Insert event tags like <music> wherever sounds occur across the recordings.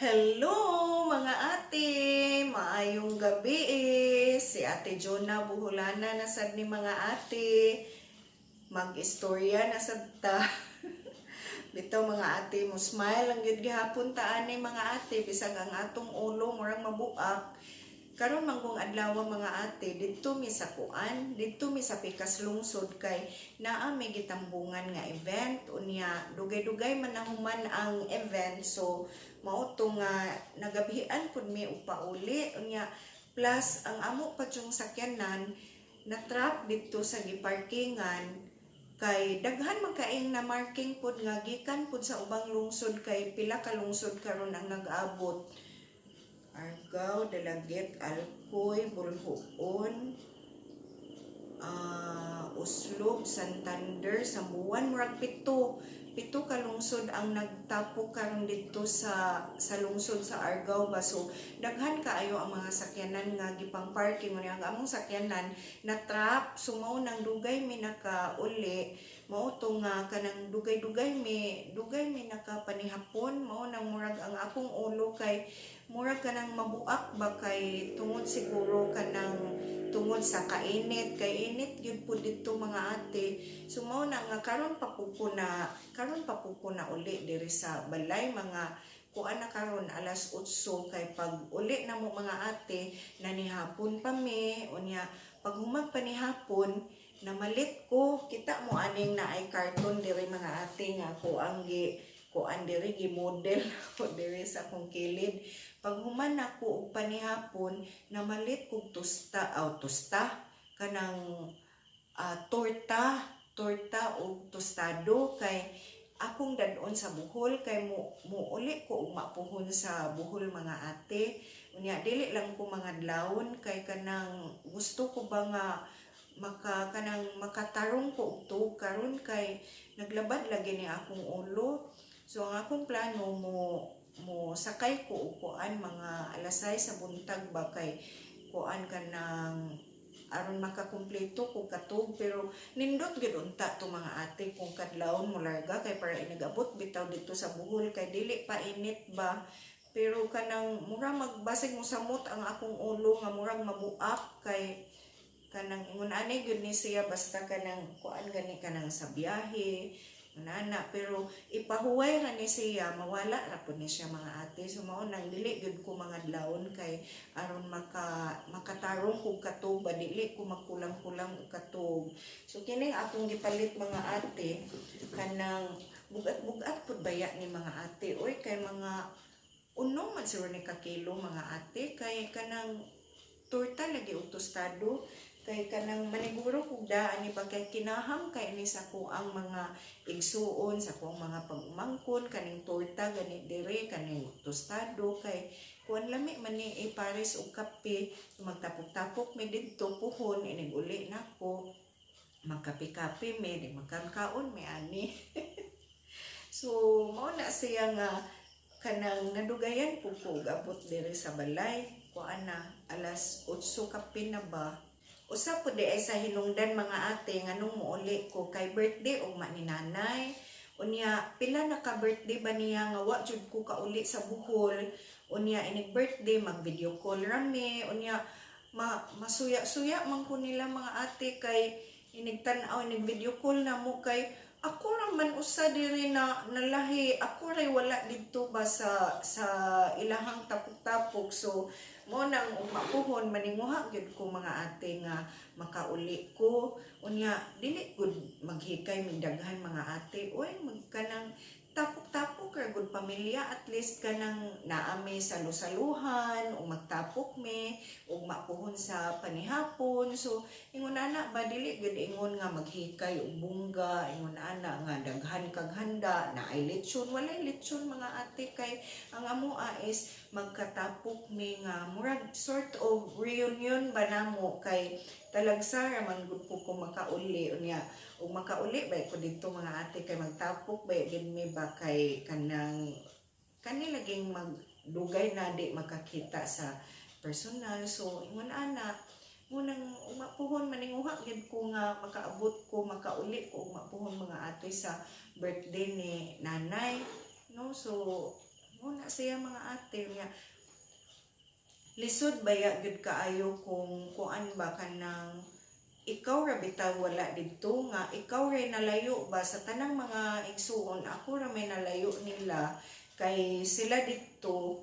Hello mga ate! Maayong gabi eh. Si ate Jonah Buholana na sad ni mga ate. Mag-istorya na sad ta. <laughs> Bitaw mga ate mo smile ang gid gihapon ta ani mga ate bisag ang atong ulo murang mabuak. Karon man kung adlaw mga ate didto mi sa kuan, didto mi sa pikas lungsod kay naa may gitambungan nga event. Unya dugay-dugay man nahuman ang event so mao to nga nagabihan pud mi upauli unya plus ang amo pa yung sakyanan na trap dito sa giparkingan kay daghan man kaing na marking pud nga gikan pud sa ubang lungsod kay pila ka lungsod karon ang nag-abot Argao, Dalagit, Alcoy, Bulhuon, ah Uslob, Santander, Sambuan, murag pito. Pito ka lungsod ang nagtapo karon dito sa sa lungsod sa Argao ba? So daghan kaayo ang mga sakyanan nga gipang parking mo ang among sakyanan na trap sumaw nang dugay mi nakauli mao to nga kanang dugay-dugay mi dugay mi nakapanihapon mao nang murag ang akong ulo kay murag kanang mabuak ba kay tungod siguro kanang tungod sa kainit. Kay init gyud po dito mga ate. So mao na nga karon pa na karon pa na uli diri sa balay mga kuan na karon alas 8 kay pag uli na mo mga ate nanihapon pa mi. Unya pag humag pa ni namalit ko. Kita mo aning na ay carton diri mga ate nga ko ang gi kuan diri gi model <laughs> ko diri sa akong kilid. Pag human ako og panihapon namalit kog tusta aw tusta kanang ah, torta torta og tostado. Kay akong dadon sa buhol kay mo muuli ko og sa buhol mga ate. Unya dili lang ko mga dlawon kay kanang gusto ko ba nga maka kanang makatarong ko og karon kay naglabad lagi ni akong ulo. So ang akong plano mo mo sakay ko kuan mga alas 6 sa buntag ba kay kuan ka ng aron makakumpleto ko katog pero nindot gid unta to mga ate kung kadlawon mo larga kay para inagabot bitaw dito sa buhol kay dili pa init ba. Pero kanang mura magbasig mo samot ang akong ulo nga murag mabuak kay kanang ingon ani gyud ni siya basta kanang kuan gani kanang sa biyahe nana pero ipahuway ra ni siya mawala ra pud ni siya mga ate. So mao nang dili gyud ko mga dlawon kay aron maka makatarong kog katog dili ko magkulang-kulang og so kining akong gipalit mga ate kanang bugat-bugat pud baya ni mga ate. Oy kay mga unong man siguro ni kakilo mga ate. Kay kanang torta lagi og kay kanang maniguro kog daan ni ba kay kinaham kay ni sa ko ang mga igsuon sa kong mga pagumangkon kaning torta gani dire kaning tostado kay kuan lami man ni e pares og kape magtapok-tapok mi didto puhon inig uli nako. Magkape-kape mi di magkankaon mi ani. <laughs> So mao na siya nga kanang nadugayan po ko abot dire sa balay. Kuan na alas 8 kape na ba usa po di ay sa hinungdan mga ate nganong muuli ko kay birthday og man ni nanay. Unya pila na ka birthday ba niya nga wa jud ko kauli sa buhol unya inig birthday mag video call rami. Unya ma masuya-suya man ko nila mga ate kay inig tan-aw inig video call na mo kay ako raman usa diri na nalahi ako ray wala didto ba sa sa ilahang tapok-tapok. So mo nang umapuhon maninguha gyud ko mga ate nga makauli ko. Unya dili gud maghikay mig daghan mga ate. Oy magkanang tapok-tapok ra gud pamilya. At least kanang naami sa lusaluhan o magtapok me o mapuhon sa panihapon. So ingon ana ba dili gud ingon nga maghikay og bungga. Ingon ana nga daghan kag handa na ay lechon. Walay lechon mga ate kay ang amoa is magkatapok mi nga murag sort of reunion ba namo kay talagsara man gud ko ko makauli unya. Ug makauli ba ko dito mga ate kay magtapok ba gid mi ba kay kanang kani laging magdugay na di makakita sa personal. So ingon ana munang umapuhon maninguha gid ko nga makaabot ko makauli ko umapuhon mga ate sa birthday ni nanay no? So Muna siya mga ate niya. Lisod baya gud kaayo kung kuan ba kanang ikaw ra bitaw wala didto nga ikaw ray nalayo ba sa tanang mga igsuon ako ra may nalayo nila kay sila didto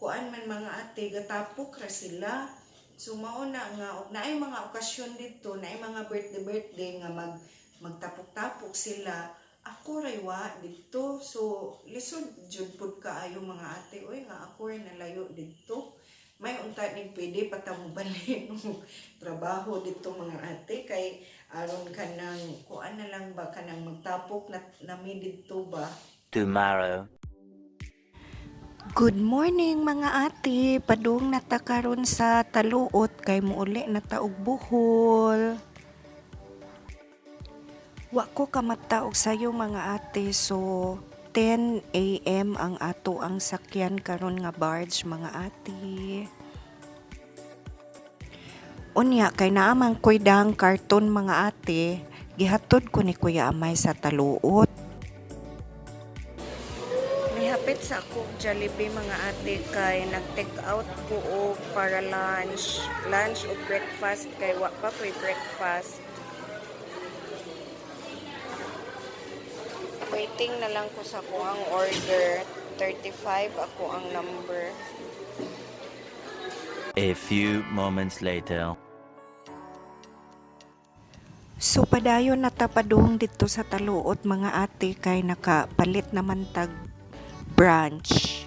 kuan man mga ate gatapok ra sila. So mao nga og naay mga okasyon didto naay mga birthday birthday nga mag magtapok-tapok sila ako ray wa didto. So lisod jud pud kaayo mga ate oy nga ako ray nalayo didto may unta ning pwede patamubalin <laughs> mo trabaho dito mga ate. Kay aron ka nang kuan na lang ba ka nang magtapok na nami dito ba? Tomorrow. Good morning mga ate. Padung nata karon sa taluot kay muuli na ta og buhol. Wa ko kamata og sayo mga ate. So 10 a.m. ang ato ang sakyan karon nga barge mga ate. Unya kay naamang koy dang karton mga ate, gihatod ko ni Kuya Amay sa taluot. Nihapit sa akong Jollibee mga ate kay nag-take out ko para lunch, lunch o breakfast kay wa pa breakfast. Waiting na lang ko sa kuang order. 35 ako ang number. A few moments later. So padayon na tapadung dito sa taluot mga ate kay nakapalit naman tag branch.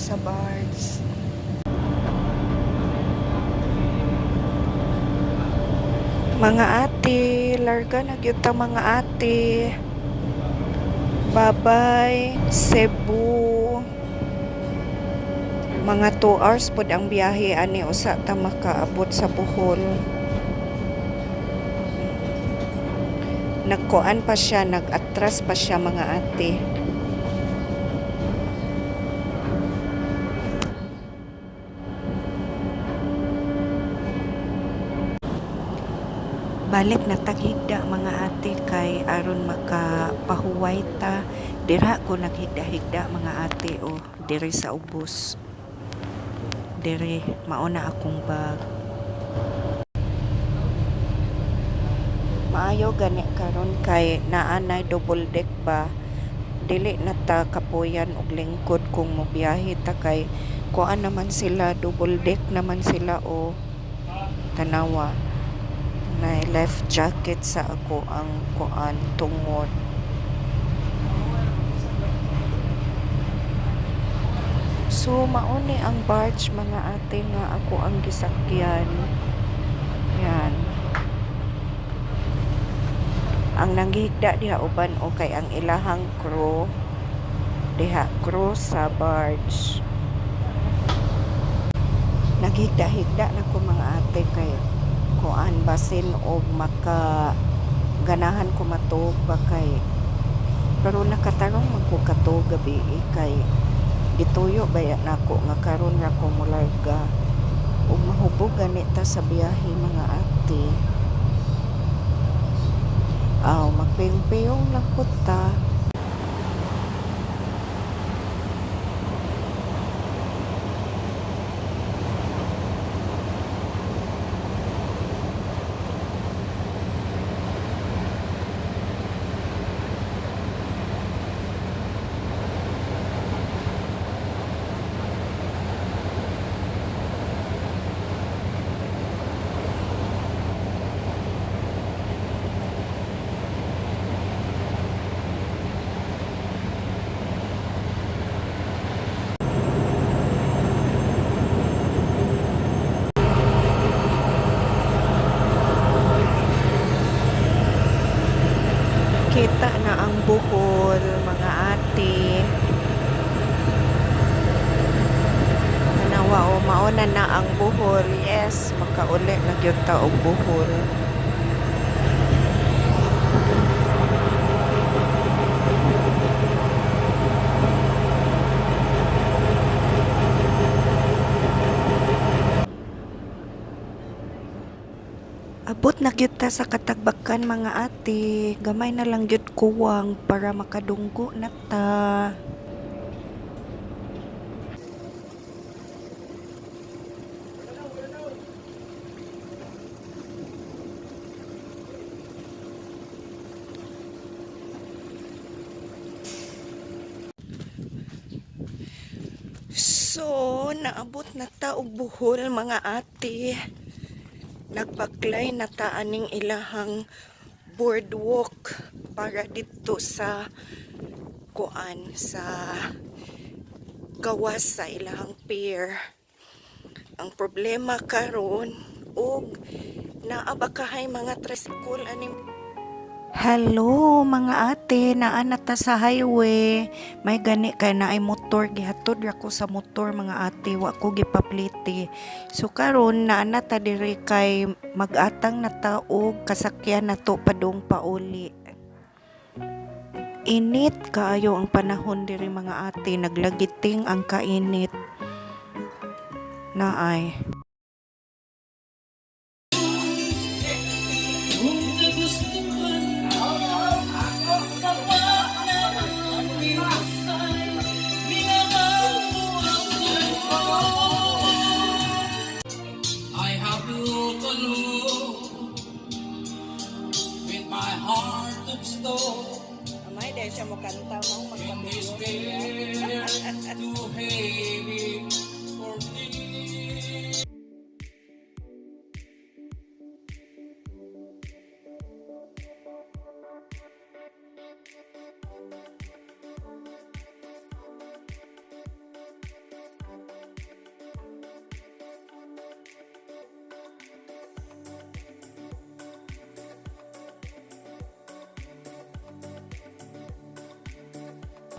Sa bars. Mga ate, larga na gyud mga ate. Babay, Cebu. Mga 2 hours pod ang biyahe ani usa ta makaabot sa Bohol. Nagkuan pa siya, nag-atras pa siya mga ate. Balik na taghigda mga ate kay aron makapahuway ta. Dira ko naghigda-higda mga ate o diri sa ubos. Diri mauna akong bag. Maayo gani karon kay naanay double deck ba? Dili na ta kapuyan og lingkod kung mobiyahe ta kay kuan naman sila double deck naman sila o tanawa na life jacket sa ako ang kuan tungod So mauni ang barge mga ate nga ako ang gisakyan. Yan. Ang nanghigda diha uban o kay ang ilahang crew diha crew sa barge. Naghigda-higda na ko mga ate kay kuan basin og maka ganahan ko matug ba kay pero nakatarong man ko katog gabi eh, kay gituyo baya nako nga karon ra ko mularga. Ug mahubog gani ta sa biyahe mga ate. Aw magpayong-payong lang pud ta kita na ang buhol mga ate Nawa o mauna na ang buhol yes makauli na gyud ta og buhol Abot na gyud ta sa katagbakan mga ate. Gamay na lang gyud kuwang para makadunggo na ta. So, naabot na ta og buhol mga ate. Nagbaklay na taaning ilahang boardwalk para dito sa kuan sa gawas sa ilahang pier. Ang problema karon og naabakahay mga tricycle aning Hello mga ate, naan na ta sa highway. May gani kay na ay motor gihatod ra ko sa motor mga ate, wa ko gipapliti. So karon naa na ta diri kay mag-atang na ta og kasakyan na to padung pauli. Init kaayo ang panahon diri mga ate, naglagiting ang kainit. Naay. Siya mo kanta mo in this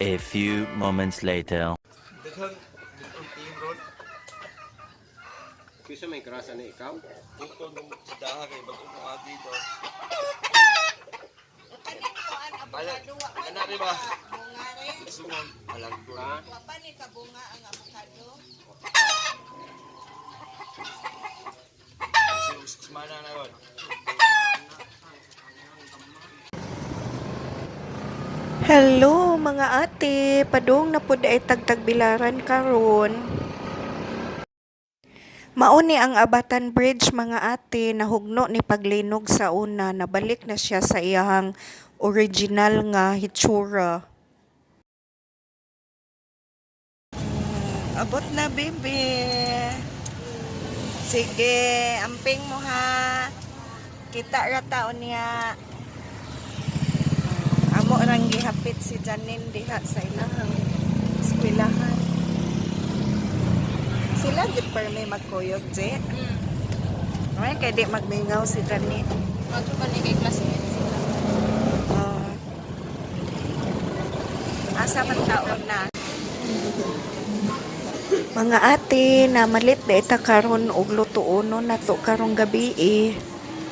A few moments later. Daghang daghang team road. Kisa may krasa na ikaw? Dito nung sa daha kay bago mo agi daw. Ala, ana di ba? Sungon, alagdo. Ha? Wapa ni kabunga ang Hello mga ate, padung na pud ay tagtagbilaran karon. Mauni ang Abatan Bridge mga ate nahugno ni paglinog sa una nabalik na siya sa iyang original nga hitsura. Abot na bibi. Sige, amping mo ha. Kita ra taon niya. Amo rang gihapit si Janine diha sa ilahang eskwelahan. Sila gid per may magkuyog, Je. Mm. Ay, kay di magmingaw si Janine. Magto ba ni kay classmates sila? Oh. Asa man taon na. Mga ate, na malit na ita karon og lutuono na to karong gabi eh.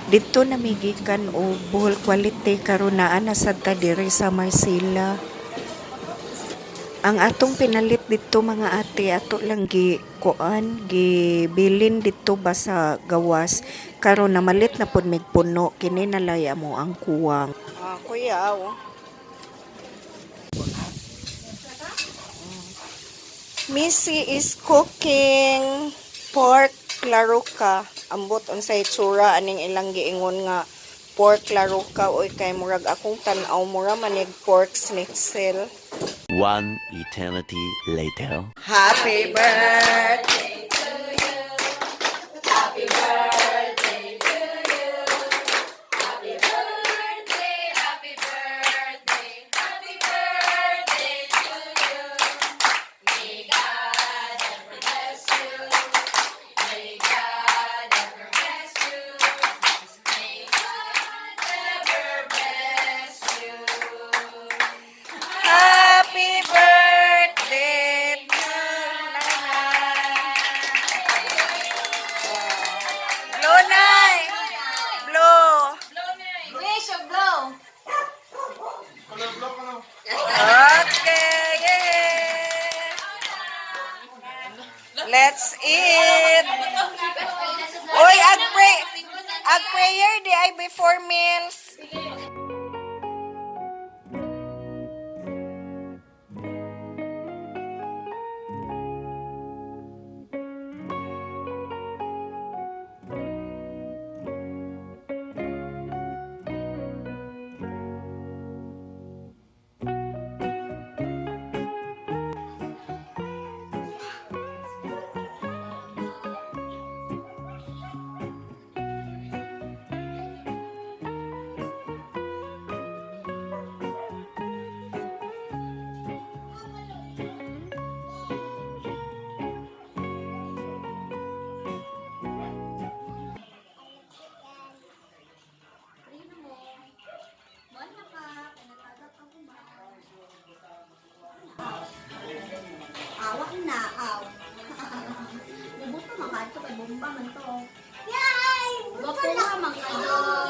Dito namigikan og buhol quality karon naa na sad ta diri sa Marcela. Ang atong pinalit dito mga ate ato lang gi kuan gi bilin dito ba sa gawas karon na malit na pud mig puno kini nalaya mo ang kuwang. Ah, kuya, oh. Missy is cooking pork laruka. Ambot unsay tsura aning ilang giingon nga pork laruka oy kay murag akong tan-aw mura manig pork schnitzel. One eternity later. Happy birthday. Before meals. awak na aw. Ibo pa man kadto kay bomba man to. Yay! Bukan lang man kayo.